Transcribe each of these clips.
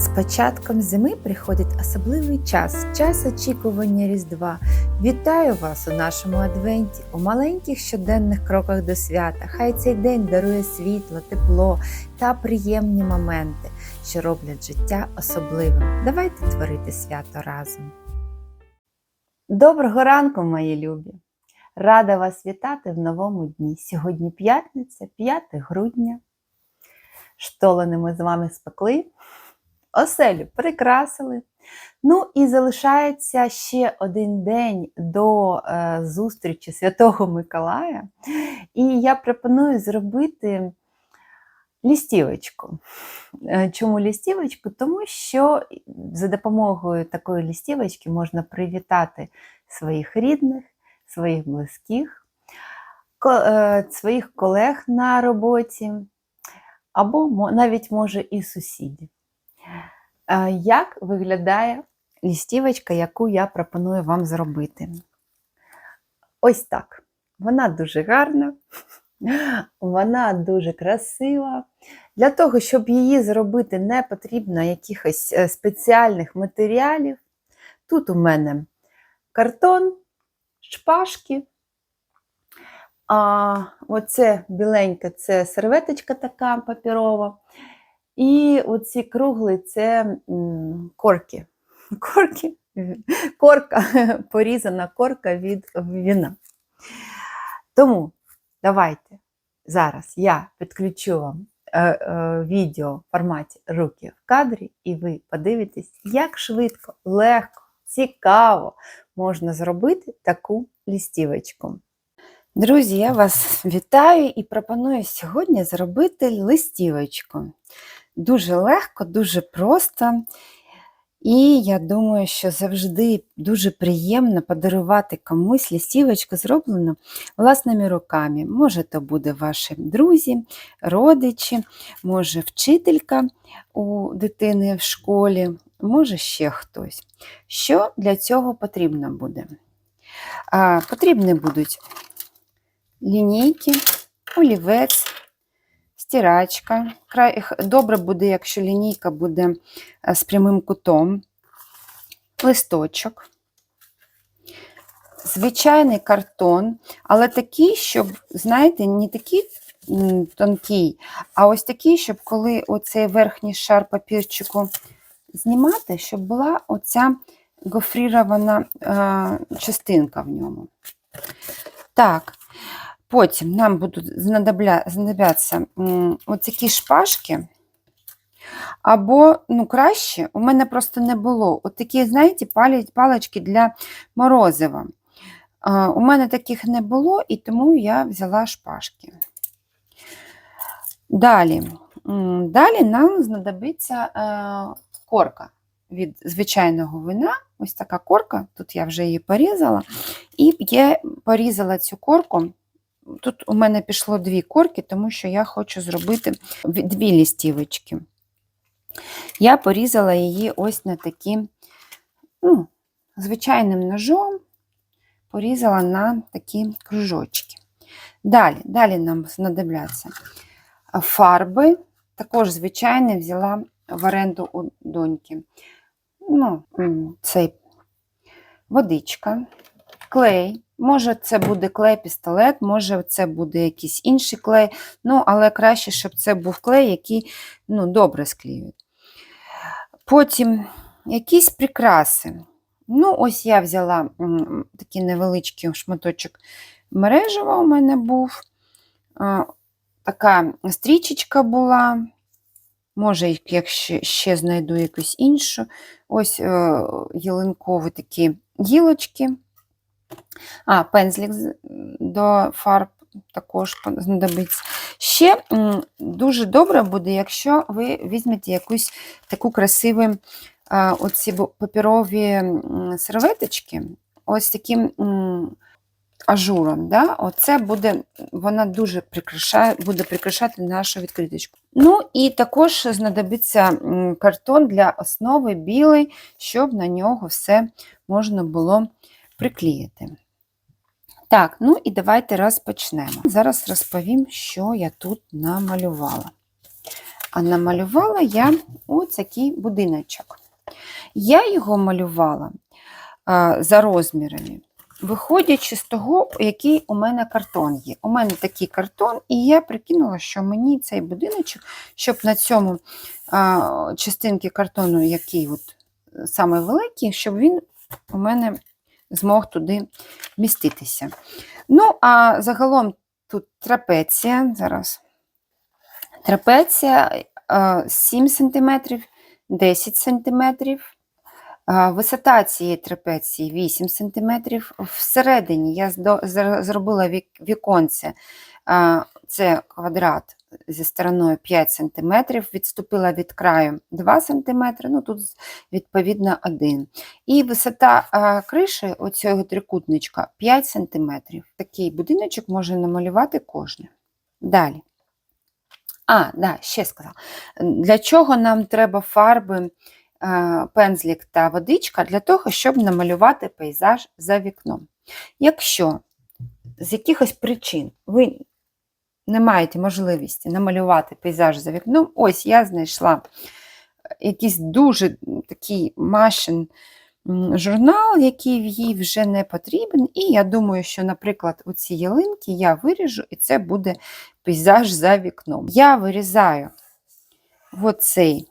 З початком зими приходить особливий час, час очікування Різдва. Вітаю вас у нашому адвенті, у маленьких щоденних кроках до свята. Хай цей день дарує світло, тепло та приємні моменти, що роблять життя особливим. Давайте творити свято разом. Доброго ранку, мої любі! Рада вас вітати в новому дні. Сьогодні п'ятниця, 5 грудня. Штолени ми з вами спекли, оселю прикрасили. Ну і залишається ще один день до е, зустрічі Святого Миколая. І я пропоную зробити лістівочку. Е, Чому лістівочку? Тому що за допомогою такої лістівочки можна привітати своїх рідних, своїх близьких, ко- е, своїх колег на роботі, або навіть може і сусідів. Як виглядає лістівочка, яку я пропоную вам зробити? Ось так. Вона дуже гарна, вона дуже красива. Для того, щоб її зробити, не потрібно якихось е, спеціальних матеріалів. Тут у мене картон, шпажки. А оце біленьке це серветочка така папірова. І оці круглі це корки. Корки, корка, порізана корка від віна. Тому давайте зараз я підключу вам е, е, відео в форматі руки в кадрі, і ви подивитесь, як швидко, легко, цікаво можна зробити таку лістівочку. Друзі, я вас вітаю і пропоную сьогодні зробити листівочку. Дуже легко, дуже просто. І я думаю, що завжди дуже приємно подарувати комусь листівочку, зроблену власними руками. Може, то буде ваші друзі, родичі, може вчителька у дитини в школі, може ще хтось. Що для цього потрібно буде? Потрібні будуть лінійки, олівець, стирачка. Край- Добре буде, якщо лінійка буде е, з прямим кутом, листочок, звичайний картон, але такий, щоб, знаєте, не такий тонкий, а ось такий, щоб коли оцей верхній шар папірчику знімати, щоб була оця гофрірована е, частинка в ньому. Так, Потім нам будуть знадобля- знадобляться оці шпажки. Або, ну, краще, у мене просто не було. От такі, знаєте, палички для морозива. А, у мене таких не було, і тому я взяла шпажки. Далі, далі нам знадобиться е, корка від звичайного вина. Ось така корка, тут я вже її порізала. І я порізала цю корку. Тут у мене пішло дві корки, тому що я хочу зробити дві лістівочки. Я порізала її ось на такі, ну, звичайним ножом, порізала на такі кружочки. Далі, далі нам знадобляться фарби, також звичайні взяла в оренду у доньки. Ну, цей водичка, клей. Може, це буде клей-пістолет, може, це буде якийсь інший клей. Ну, але краще, щоб це був клей, який ну, добре склеює. Потім якісь прикраси. Ну, ось я взяла такий невеличкий шматочок мережева у мене був. Така стрічечка була. Може, якщо ще знайду якусь іншу. Ось е, ялинкові такі гілочки. А, пензлик з- до фарб також знадобиться. Ще дуже добре буде, якщо ви візьмете якусь таку красиву оці паперові серветочки, ось таким ажуром. Да? Оце буде, вона дуже прикрашає, буде прикрашати нашу відкриточку. Ну і також знадобиться картон для основи білий, щоб на нього все можна було приклеїти. Так, ну і давайте розпочнемо. Зараз розповім, що я тут намалювала. А намалювала я такий будиночок. Я його малювала а, за розмірами, виходячи з того, який у мене картон є. У мене такий картон, і я прикинула, що мені цей будиночок, щоб на цьому а, частинки картону, який от саме великий, щоб він у мене змог туди вміститися. Ну, а загалом тут трапеція, зараз. Трапеція е, 7 см, 10 см. Висота цієї трапеції 8 см. Всередині я зробила вік- віконце, е, це квадрат зі стороною 5 см, відступила від краю 2 см, ну тут відповідно 1 І висота криші оцього трикутничка 5 см. Такий будиночок може намалювати кожен. Далі. А, да, ще сказала. Для чого нам треба фарби, пензлик та водичка? Для того, щоб намалювати пейзаж за вікном. Якщо з якихось причин ви не маєте можливості намалювати пейзаж за вікном, ось я знайшла якийсь дуже такий машин журнал, який їй вже не потрібен. І я думаю, що, наприклад, у ці ялинки я виріжу, і це буде пейзаж за вікном. Я вирізаю оцей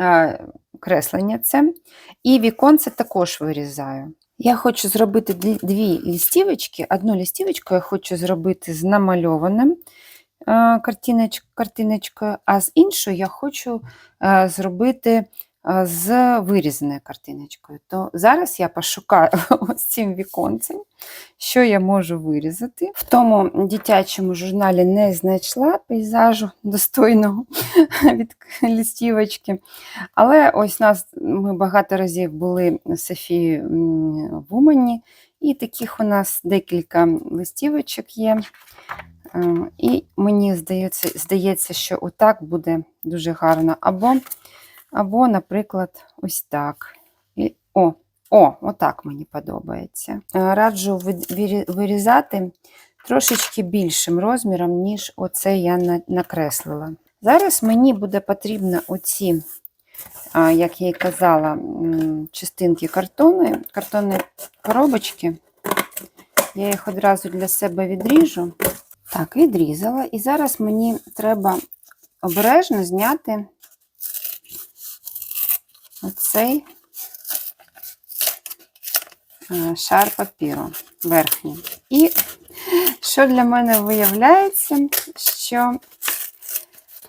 е, креслення це, і віконце також вирізаю. Я хочу зробити дві лістівочки. Одну лістівочку я хочу зробити з намальованим е, картиноч- картиночкою, а з іншою я хочу е, зробити е, з вирізаною картиночкою. То зараз я пошукаю ось цим віконцем, що я можу вирізати. В тому дитячому журналі не знайшла пейзажу достойного від листівочки. Але ось нас ми багато разів були з Софією в Умані, і таких у нас декілька листівочок є. Е, І мені здається, здається, що отак буде дуже гарно. Або, або наприклад, ось так. І, о, о, отак мені подобається. Е, Раджу вирізати трошечки більшим розміром, ніж оце я накреслила. Зараз мені буде потрібно оці, як я і казала, частинки картону, картонної коробочки. Я їх одразу для себе відріжу. Так, відрізала. І зараз мені треба обережно зняти оцей е, шар папіру верхній. І що для мене виявляється, що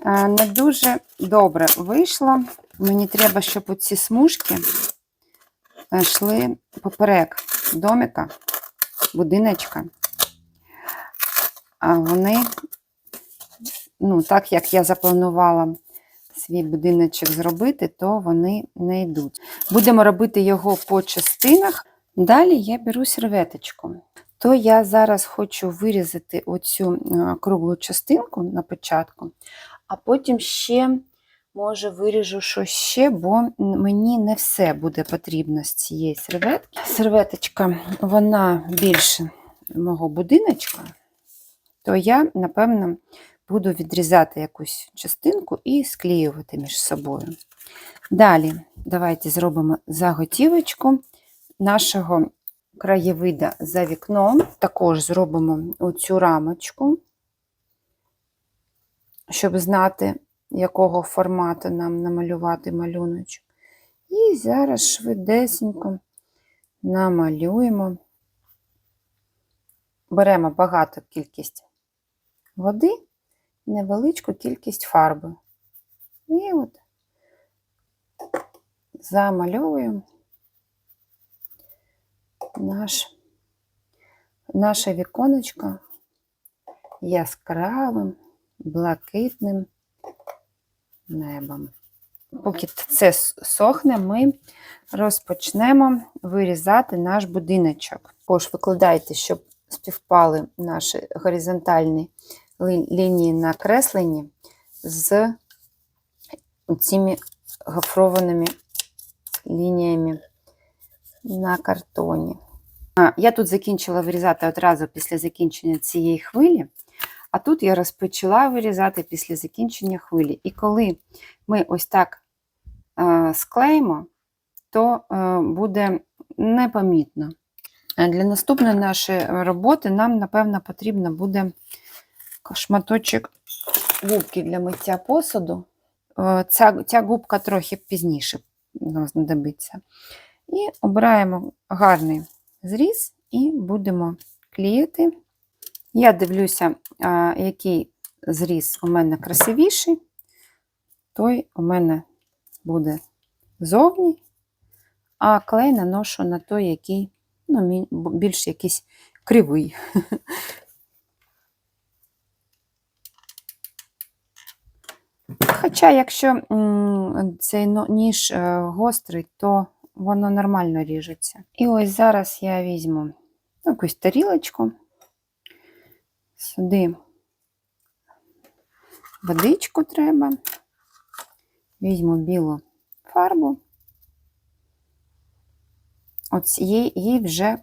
е, не дуже добре вийшло. Мені треба, щоб оці смужки е, йшли поперек домика, будиночка. Вони, ну, так як я запланувала свій будиночок зробити, то вони не йдуть. Будемо робити його по частинах. Далі я беру серветочку. То я зараз хочу вирізати оцю е, круглу частинку на початку, а потім ще, може, виріжу щось ще, бо мені не все буде потрібно з цієї серветки. Серветочка, вона більше мого будиночка, то я, напевно, буду відрізати якусь частинку і склеювати між собою. Далі, давайте зробимо заготівочку нашого краєвида за вікном. Також зробимо оцю рамочку, щоб знати, якого формату нам намалювати малюночок. І зараз швидесенько намалюємо. Беремо багату кількість води, невеличку кількість фарби. І от замальовуємо наш, наше віконечко яскравим, блакитним небом. Поки це сохне, ми розпочнемо вирізати наш будиночок. Також викладайте, щоб співпали наші горизонтальні лінії на кресленні з цими гофрованими лініями на картоні. Я тут закінчила вирізати одразу після закінчення цієї хвилі, А тут я розпочала вирізати після закінчення хвилі. І коли ми ось так е, склеїмо, то е, буде непомітно. Для наступної нашої роботи нам, напевно, потрібно буде шматочок губки для миття посуду. Е, Ця, ця губка трохи пізніше знадобиться. І обираємо гарний зріз і будемо клеїти. Я дивлюся, який зріз у мене красивіший, той у мене буде зовні, а клей наношу на той, який ну, більш якийсь кривий. Хоча, якщо цей ніж е, гострий, то воно нормально ріжеться. І ось зараз я візьму якусь тарілочку, сюди водичку треба, візьму білу фарбу. От її, вже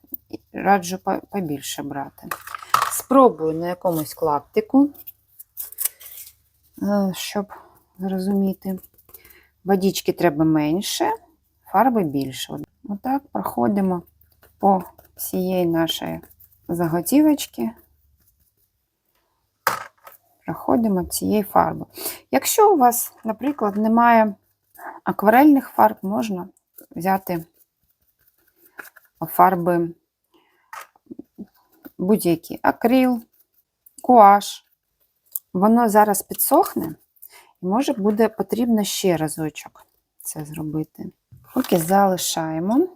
раджу побільше брати. Спробую на якомусь клаптику, щоб зрозуміти. Водички треба менше, фарби більше. Отак проходимо по всієї нашої заготівочки. Проходимо цієї фарби. Якщо у вас, наприклад, немає акварельних фарб, можна взяти фарби будь-які акрил, куаш. Воно зараз підсохне, і може буде потрібно ще разочок це зробити. Поки залишаємо.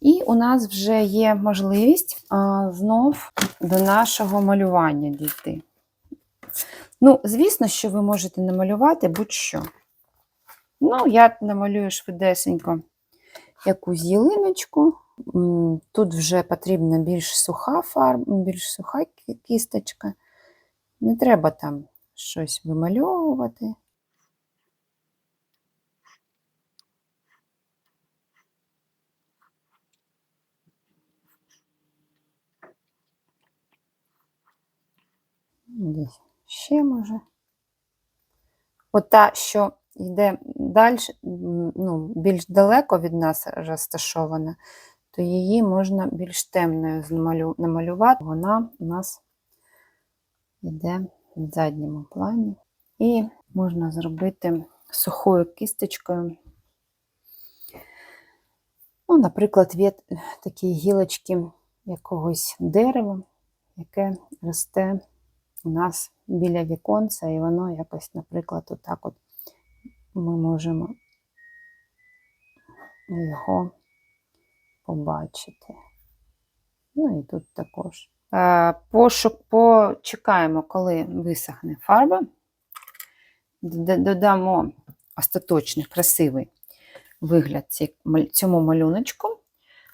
І у нас вже є можливість а, знов до нашого малювання дійти. Ну, звісно, що ви можете намалювати будь-що. Ну, я намалюю швидесенько якусь ялиночку. Тут вже потрібна більш суха фарба, більш суха кісточка. Не треба там щось вимальовувати. Десь ще може. Ота, що йде далі, ну, більш далеко від нас розташована, то її можна більш темною намалювати. Вона у нас йде в задньому плані. І можна зробити сухою кісточкою. Ну, наприклад, від такі гілочки якогось дерева, яке росте у нас біля віконця, і воно якось, наприклад, отак от ми можемо його побачити. Ну і тут також. Е, Пошук почекаємо, коли висохне фарба. Додамо остаточний красивий вигляд цьому малюночку.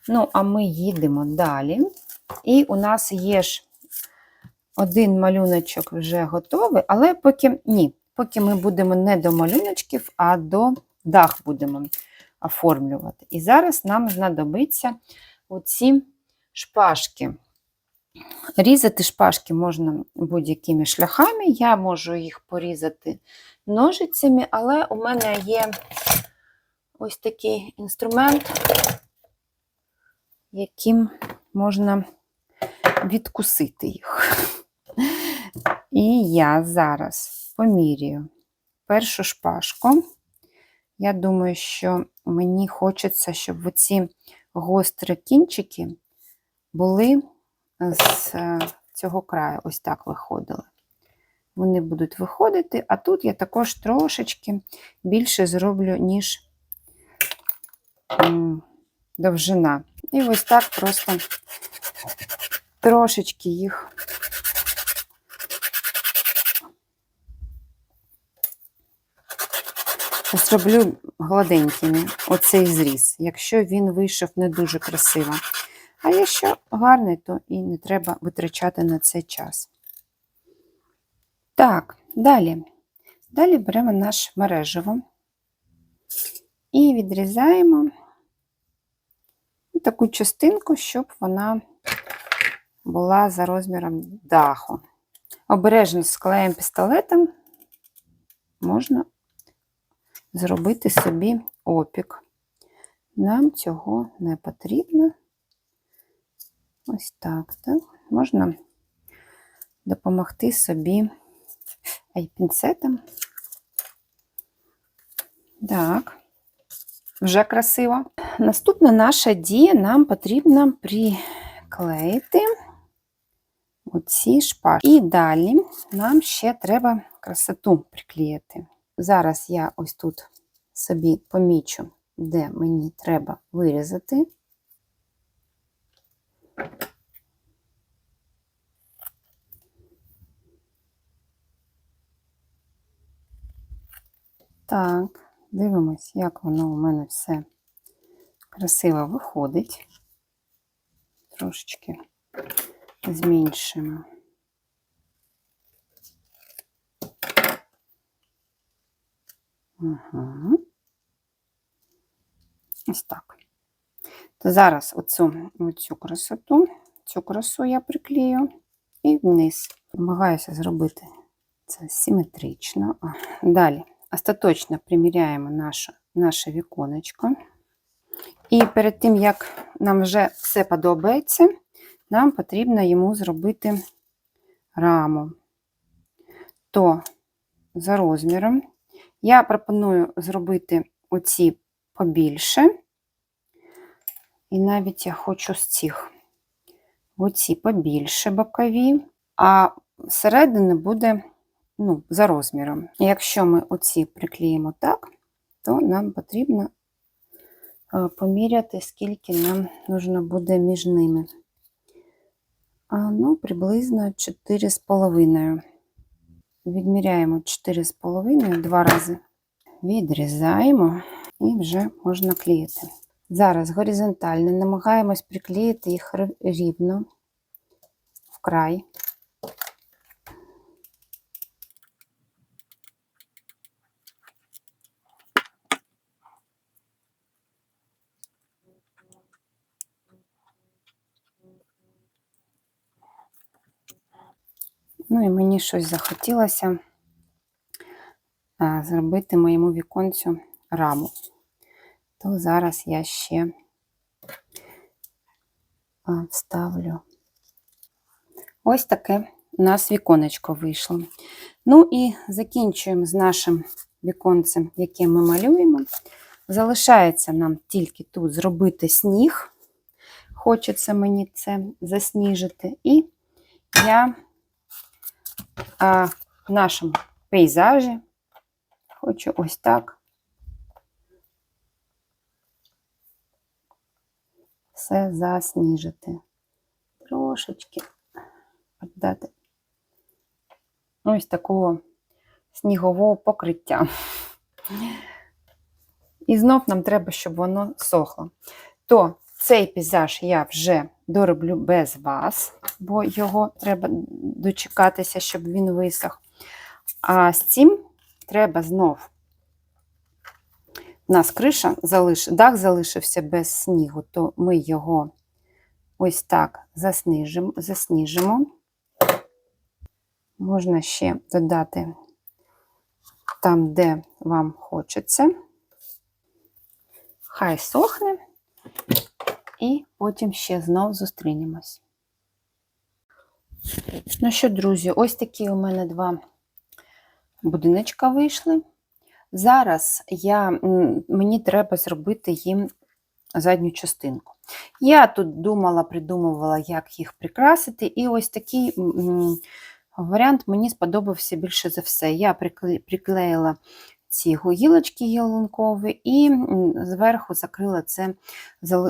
Ну, а ми їдемо далі. І у нас є ж один малюночок вже готовий, але поки ні, поки ми будемо не до малюночків, а до дах будемо оформлювати. І зараз нам знадобиться оці шпажки. Різати шпажки можна будь-якими шляхами. Я можу їх порізати ножицями, але у мене є ось такий інструмент, яким можна відкусити їх. І я зараз помірюю першу шпажку. Я думаю, що мені хочеться, щоб оці гострі кінчики були з е, цього краю, ось так виходили. Вони будуть виходити, а тут я також трошечки більше зроблю, ніж довжина. І ось так просто трошечки їх зроблю гладенькими оцей зріз, якщо він вийшов не дуже красиво. А якщо гарний, то і не треба витрачати на це час. Так, далі. Далі беремо наш мережево і відрізаємо таку частинку, щоб вона була за розміром даху. Обережно з клеєм пістолетом можна зробити собі опік. Нам цього не потрібно. Ось так, так. Можна допомогти собі пінцетом. Так, вже красиво. Наступна наша дія нам потрібно приклеїти оці шпажки. І далі нам ще треба красоту приклеїти. Зараз я ось тут собі помічу, де мені треба вирізати. Так, дивимось, як воно у мене все красиво виходить. Трошечки зменшимо. Угу. Ось так. Зараз оцю, оцю красоту, цю красу я приклею і вниз. Намагаюся зробити це симетрично. Далі остаточно приміряємо наше, наше віконечко. І перед тим, як нам вже все подобається, нам потрібно йому зробити раму. То за розміром я пропоную зробити оці побільше. І навіть я хочу з цих оці побільше бокові, а всередини буде ну, за розміром. Якщо ми оці приклеїмо так, то нам потрібно е, поміряти, скільки нам потрібно буде між ними. А, ну, приблизно 4,5. Відміряємо 4,5 два рази, відрізаємо і вже можна клеїти. Зараз горизонтально намагаємось приклеїти їх рівно в край. Ну і мені щось захотілося зробити моєму віконцю раму. То зараз я ще вставлю. Ось таке у нас віконечко вийшло. Ну і закінчуємо з нашим віконцем, яке ми малюємо. Залишається нам тільки тут зробити сніг. Хочеться мені це засніжити. І я а в нашому пейзажі хочу ось так все засніжити. Трошечки дати ось такого снігового покриття. І знов нам треба, щоб воно сохло. То цей пейзаж я вже дороблю без вас, бо його треба дочекатися, щоб він висох. А з цим треба знов. У нас криша залиш... дах залишився без снігу, то ми його ось так засніжимо. засніжимо. Можна ще додати там, де вам хочеться. Хай сохне, і потім ще знов зустрінемось. Ну що, друзі, ось такі у мене два будиночка вийшли. Зараз я, мені треба зробити їм задню частинку. Я тут думала, придумувала, як їх прикрасити, і ось такий варіант мені сподобався більше за все. Я приклеїла ці гілочки ялинкові, і зверху закрила це,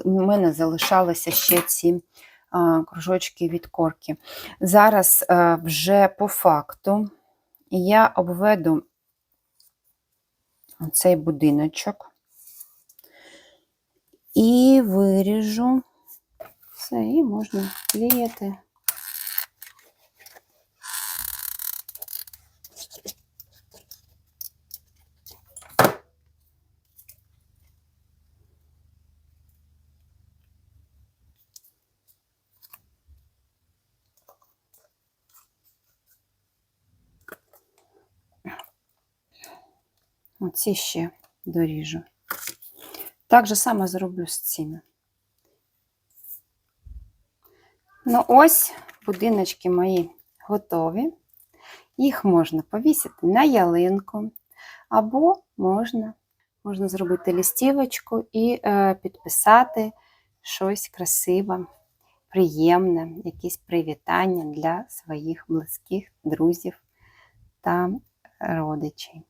у мене залишалися ще ці кружочки від корки. Зараз вже по факту я обведу цей будиночок і виріжу все, і можна клеїти. Оці ще доріжу. Так же само зроблю з цими. Ну, ось будиночки мої готові. Їх можна повісити на ялинку, або можна, можна зробити лістівочку і е, підписати щось красиве, приємне, якісь привітання для своїх близьких друзів та родичів.